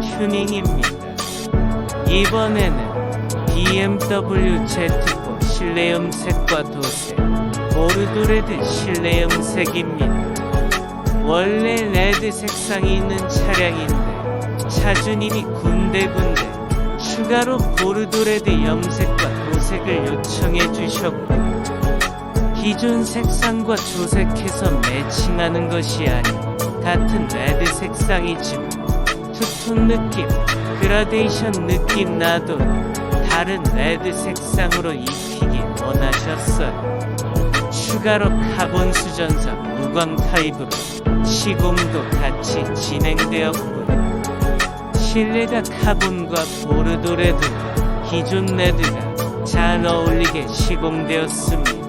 튜닝입니다. 이번에는 BMW Z4 실내 음색과 도색, 보르도레드 실내 음색입니다. 원래 레드 색상이 있는 차량인데 차주님이 군데군데 추가로 보르도레드 염색과 도색을 요청해 주셨고 기존 색상과 조색해서 매칭하는 것이 아닌 같은 레드 색상이지만 투톤 느낌, 그라데이션 느낌 나도 다른 레드 색상으로 입히길 원하셨어요. 추가로 카본 수전사 무광 타입으로 시공도 같이 진행되었고 실내가 카본과 보르도 레드 기존 레드가 잘 어울리게 시공되었습니다.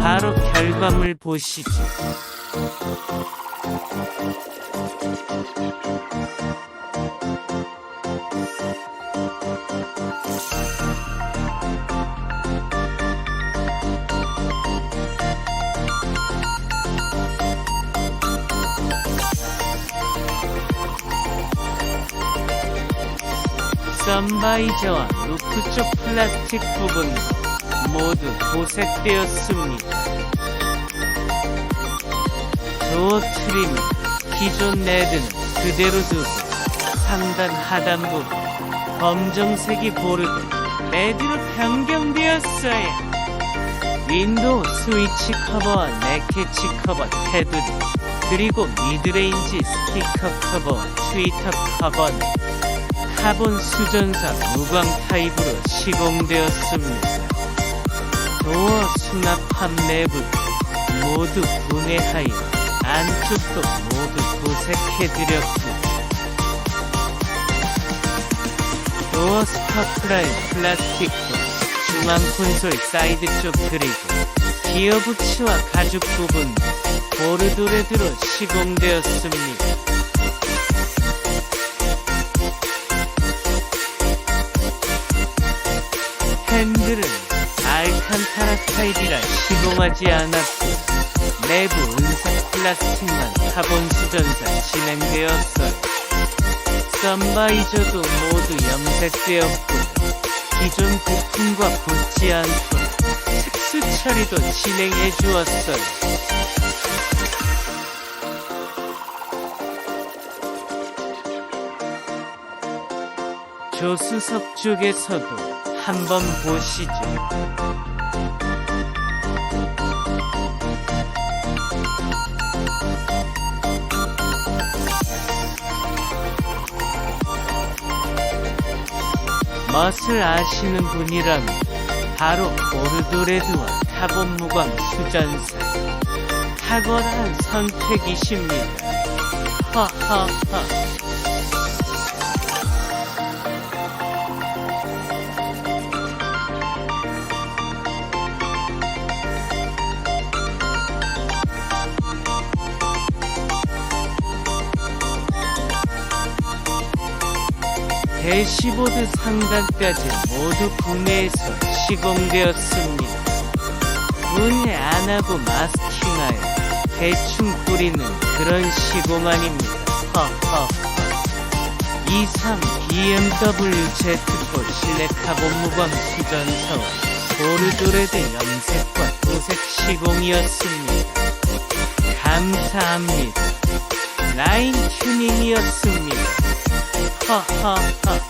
바로 결과물 보시죠. 선바이저와 루프 쪽 플라스틱 부분 모두 도색되었습니다. 도어 트림 기존 레드는 그대로 두고 상단 하단 부분 검정색이 보르드 레드로 변경되었어요. 윈도우 스위치 커버와 네캐치 커버 테두리 그리고 미드레인지 스티커 커버와 트위터 커버는 카본 수전사 무광 타입으로 시공되었습니다. 도어 수납함 내부 모두 분해하여 안쪽도 모두 도색해드렸고 도어 스커프라인 플라스틱 중앙 콘솔 사이드 쪽 그리고 기어 부치와 가죽 부분 보르도 레드로 시공되었습니다. 핸들은 알칸타라 타입이라 시공하지 않았고 내부 은색 플라스틱만 카본 수전사 진행되었어요. 썬바이저도 모두 염색되었고 기존 부품과 붙지 않고 특수 처리도 진행해 주었어요. 조수석 쪽에서도 한번 보시죠. 멋을 아시는 분이라면 바로 보르도레드와 카본 무광 수전사 탁월한 선택이십니다. 허허허. 대시보드 상단까지 모두 국내에서 시공되었습니다. 분해 안 하고 마스킹하여 대충 뿌리는 그런 시공 아닙니다. 허허. 이상 BMW Z4 실내 카본 무광 수전사와 보르도레드 염색과 도색 시공이었습니다. 감사합니다. 라인 튜닝이었습니다. 哈哈哈